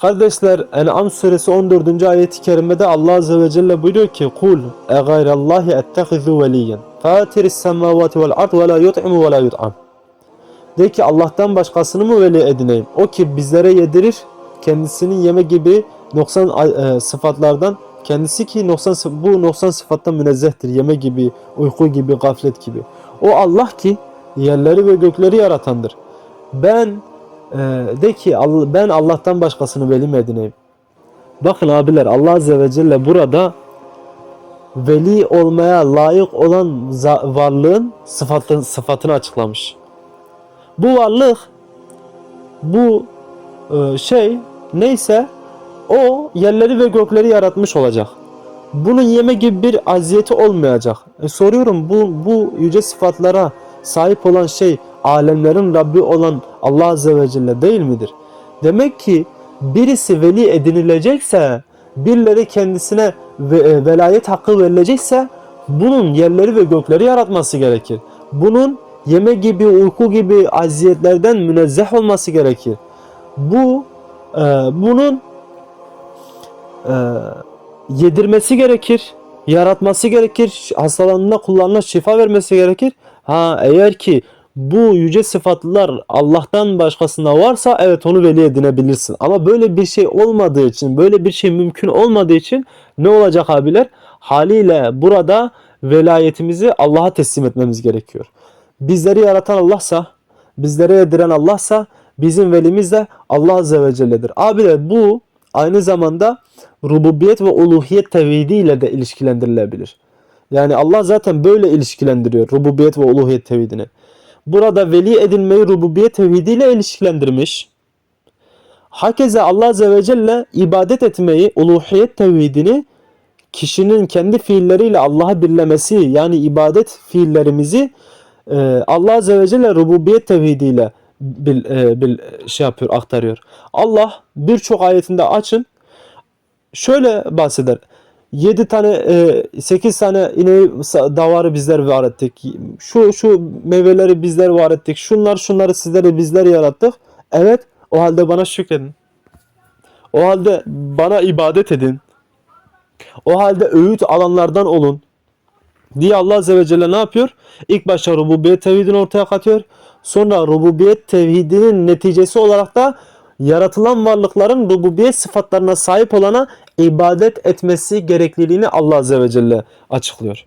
Kardeşler En'am suresi 14. ayeti kerimede Allah azze ve celle buyuruyor ki Kul e gayrallahi ettehizu veliyen Fatiris semavati vel ard ve la yut'imu ve la yut'am De ki Allah'tan başkasını mı veli edineyim? O ki bizlere yedirir kendisinin yeme gibi noksan e, sıfatlardan kendisi ki noksan bu noksan sıfattan münezzehtir. Yeme gibi, uyku gibi, gaflet gibi. O Allah ki yerleri ve gökleri yaratandır. Ben de ki "All- ben Allah'tan başkasını veli mi edineyim? Bakın abiler Allah Azze ve Celle burada veli olmaya layık olan varlığın sıfatını, sıfatını açıklamış. Bu varlık bu e, şey neyse o yerleri ve gökleri yaratmış olacak. Bunun yeme gibi bir aziyeti olmayacak. E, soruyorum bu bu yüce sıfatlara sahip olan şey alemlerin Rabbi olan Allah Azze ve Celle değil midir? Demek ki birisi veli edinilecekse birileri kendisine e, velayet hakkı verilecekse bunun yerleri ve gökleri yaratması gerekir. Bunun yeme gibi, uyku gibi aziyetlerden münezzeh olması gerekir. Bu e, bunun e, yedirmesi gerekir, yaratması gerekir, hastalandığında kullarına şifa vermesi gerekir. Ha eğer ki bu yüce sıfatlar Allah'tan başkasında varsa evet onu veli edinebilirsin. Ama böyle bir şey olmadığı için, böyle bir şey mümkün olmadığı için ne olacak abiler? Haliyle burada velayetimizi Allah'a teslim etmemiz gerekiyor. Bizleri yaratan Allah'sa, bizlere yediren Allah'sa bizim velimiz de Allah Azze ve Celle'dir. Abiler bu aynı zamanda rububiyet ve uluhiyet tevhidiyle de ilişkilendirilebilir. Yani Allah zaten böyle ilişkilendiriyor rububiyet ve uluhiyet tevhidini. Burada veli edinmeyi rububiyet tevhidiyle ilişkilendirmiş. Hakeze Allah Azze ve Celle ibadet etmeyi, uluhiyet tevhidini kişinin kendi fiilleriyle Allah'ı birlemesi yani ibadet fiillerimizi e, Allah Azze ve Celle rububiyet tevhidiyle bil, e, bil, şey yapıyor, aktarıyor. Allah birçok ayetinde açın şöyle bahseder. 7 tane, 8 tane ineği davarı bizler var ettik. Şu şu meyveleri bizler var ettik. Şunlar şunları sizlere bizler yarattık. Evet, o halde bana şükredin. O halde bana ibadet edin. O halde öğüt alanlardan olun. Diye Allah Azze ve Celle ne yapıyor? İlk başta rububiyet tevhidini ortaya katıyor. Sonra rububiyet tevhidinin neticesi olarak da yaratılan varlıkların rububiyet sıfatlarına sahip olana ibadet etmesi gerekliliğini Allah Azze ve Celle açıklıyor.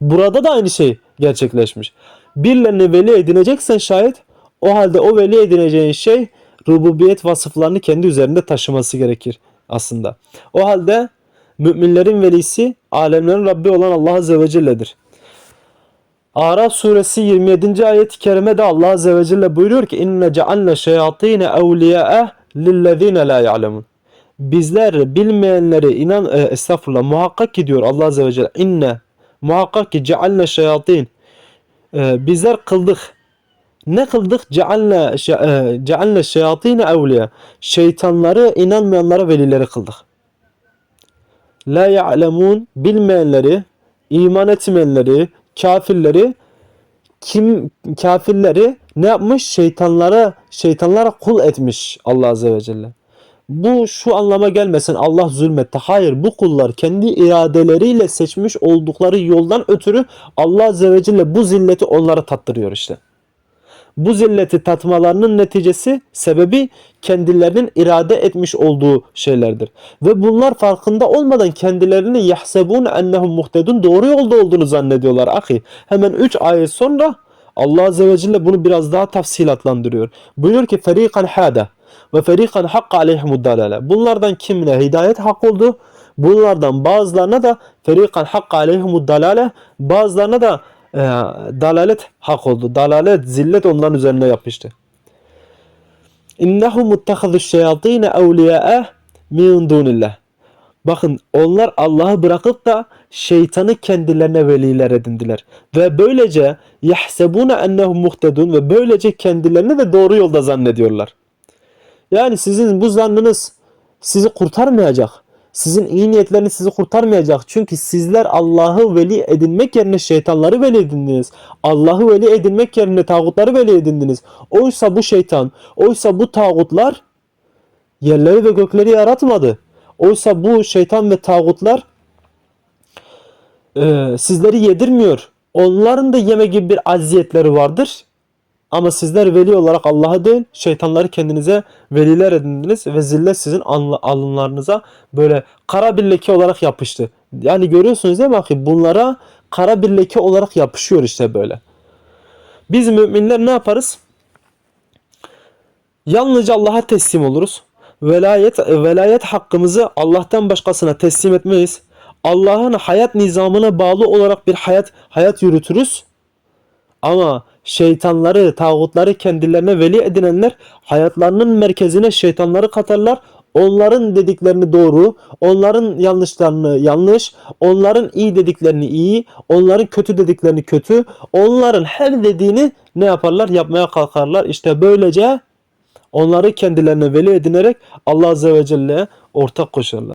Burada da aynı şey gerçekleşmiş. Birilerini veli edineceksen şayet o halde o veli edineceğin şey rububiyet vasıflarını kendi üzerinde taşıması gerekir aslında. O halde müminlerin velisi alemlerin Rabbi olan Allah Azze ve Celle'dir. Araf suresi 27. ayet-i kerimede Allah Azze ve Celle buyuruyor ki inne cealne şeyatine evliya'e lillezine la ya'lemun. Bizler bilmeyenleri inan e, estağfurullah muhakkak ki diyor Allah Azze ve Celle inne muhakkak ki cealne şeyatin e, bizler kıldık. Ne kıldık? Cealne e, cealne şeyatine evliya. Şeytanları inanmayanlara velileri kıldık. La ya'lemun bilmeyenleri, iman etmeyenleri, kafirleri kim kafirleri ne yapmış? Şeytanlara şeytanlara kul etmiş Allah azze ve celle. Bu şu anlama gelmesin Allah zulmetti. Hayır bu kullar kendi iradeleriyle seçmiş oldukları yoldan ötürü Allah azze ve celle bu zilleti onlara tattırıyor işte. Bu zilleti tatmalarının neticesi sebebi kendilerinin irade etmiş olduğu şeylerdir. Ve bunlar farkında olmadan kendilerini yahsebun ennehum muhtedun doğru yolda olduğunu zannediyorlar ahi. Hemen 3 ayet sonra Allah Azze ve Celle bunu biraz daha tafsilatlandırıyor. Buyuruyor ki ferikan hada ve ferikan hakka aleyhimud dalale. Bunlardan kimine hidayet hak oldu? Bunlardan bazılarına da ferikan hakka aleyhimud dalale bazılarına da e, dalalet hak oldu. Dalalet, zillet onların üzerine yapmıştı. İnnehu muttehadu şeyatine evliya'e min dunillah. Bakın onlar Allah'ı bırakıp da şeytanı kendilerine veliler edindiler. Ve böylece yahsebune ennehum muhtedun ve böylece kendilerini de doğru yolda zannediyorlar. Yani sizin bu zannınız sizi kurtarmayacak. Sizin iyi niyetleriniz sizi kurtarmayacak. Çünkü sizler Allah'ı veli edinmek yerine şeytanları veli edindiniz. Allah'ı veli edinmek yerine tağutları veli edindiniz. Oysa bu şeytan, oysa bu tağutlar Yerleri ve gökleri yaratmadı. Oysa bu şeytan ve tağutlar e, sizleri yedirmiyor. Onların da yeme gibi bir aziyetleri vardır. Ama sizler veli olarak Allah'a değil, şeytanları kendinize veliler edindiniz ve zillet sizin alın- alınlarınıza böyle kara bir leke olarak yapıştı. Yani görüyorsunuz değil mi? Bakın bunlara kara bir leke olarak yapışıyor işte böyle. Biz müminler ne yaparız? Yalnızca Allah'a teslim oluruz. Velayet velayet hakkımızı Allah'tan başkasına teslim etmeyiz. Allah'ın hayat nizamına bağlı olarak bir hayat hayat yürütürüz. Ama şeytanları, tağutları kendilerine veli edinenler hayatlarının merkezine şeytanları katarlar. Onların dediklerini doğru, onların yanlışlarını yanlış, onların iyi dediklerini iyi, onların kötü dediklerini kötü, onların her dediğini ne yaparlar? Yapmaya kalkarlar. İşte böylece onları kendilerine veli edinerek Allah Azze ve Celle'ye ortak koşarlar.